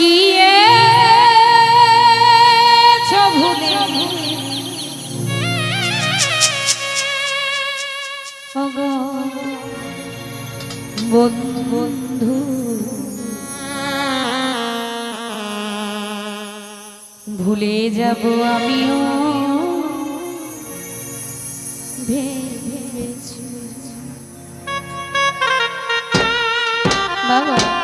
গিয়ে ভুলে? বন্ধু। ভুলে যাব আমিও। ভেবেছি। বাবা।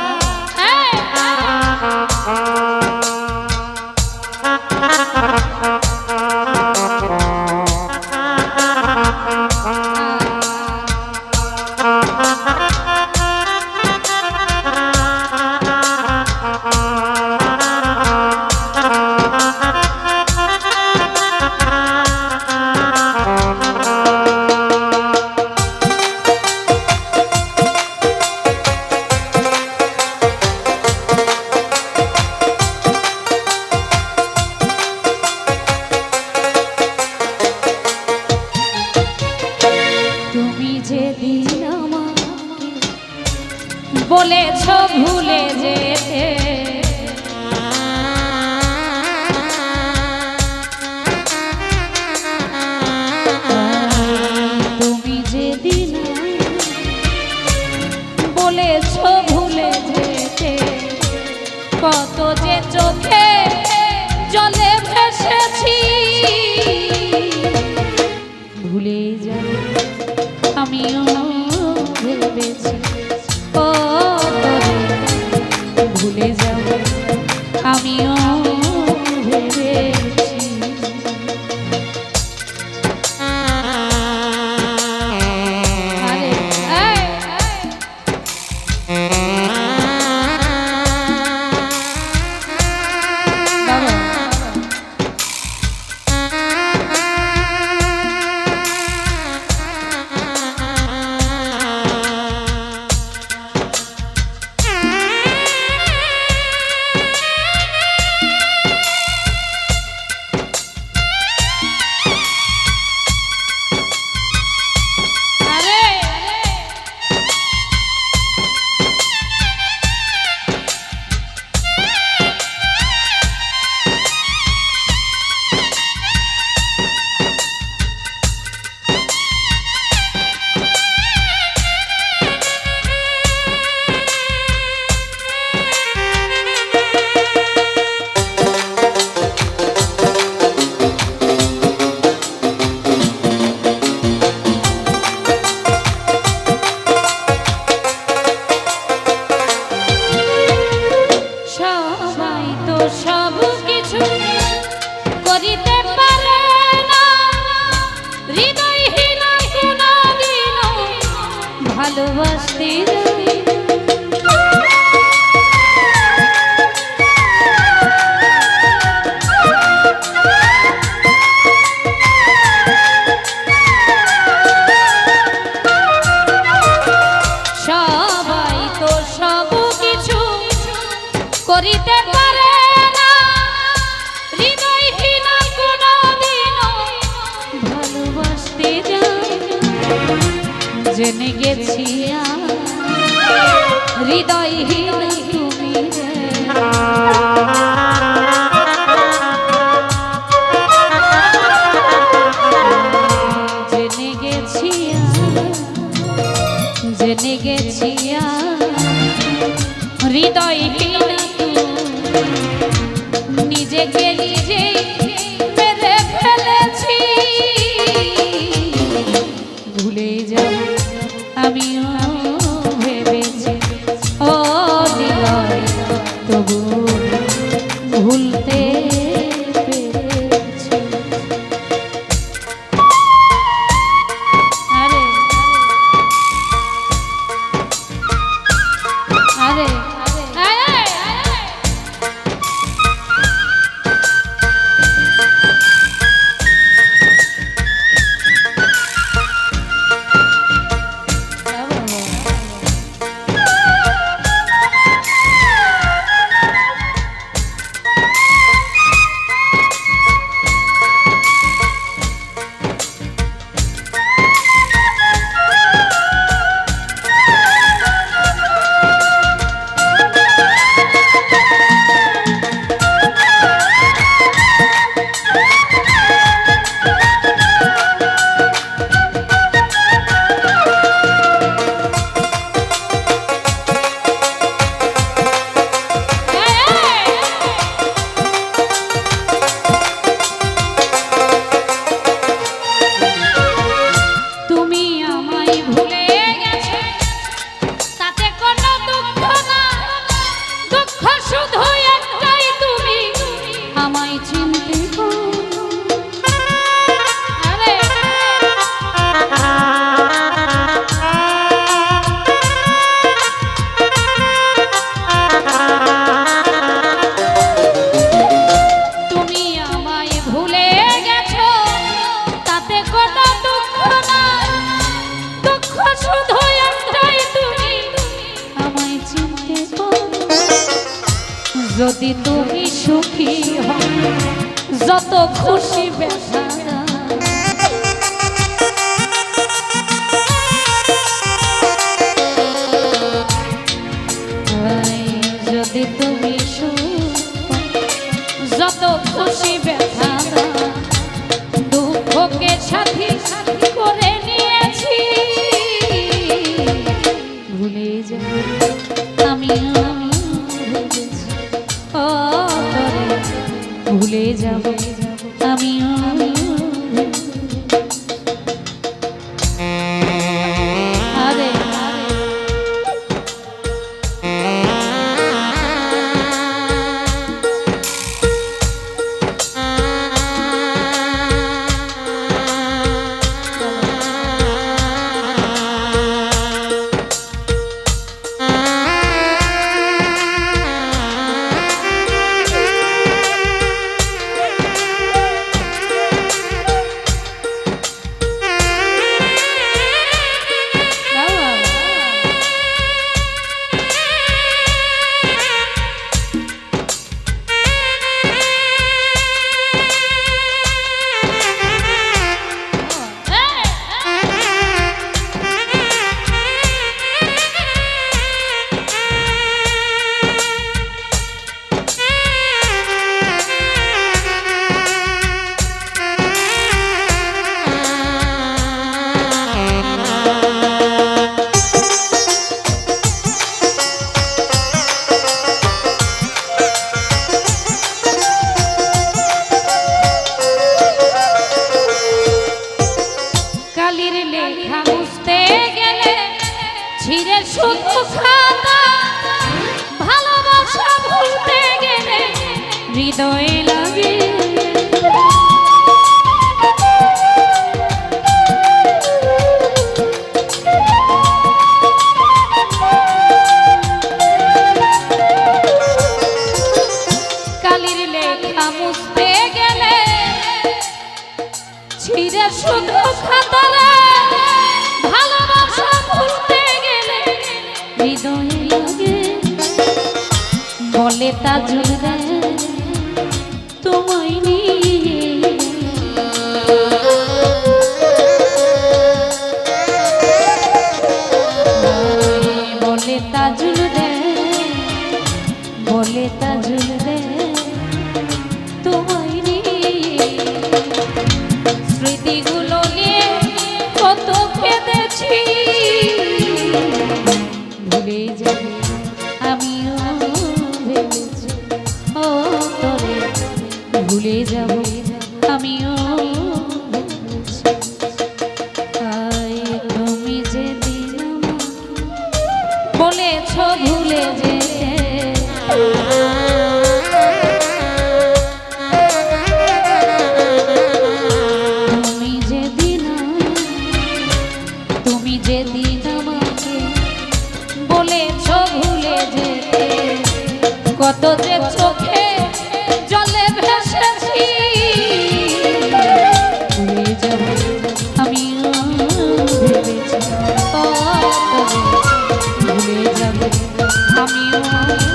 বলেছ ভুলে যেতে। তুমি যেদিন বলেছ ভুলে যেতে কত যে চোখে ভুলে যাব। আমিও সবাই তো সব কিছু করিতে পারে। জেনে গেছি হৃদয়হীন তুমি রে। আমিও যদি তুমি সুখী হও যত খুশি ব্যথা যদি তুমি সুখ হৃদয়ে লাগে। কালির লেখা মুছতে গেলে ছিঁড়ে শুধু খাতারে ভালোবাসা বলে তা জুড়ে বলে তাজুল দেয় বলে তাজুল ভুলে যাব আমিও। তুমি আমাকে বলেছ ভুলে যেতে। তুমি কত যে চোখে আমিও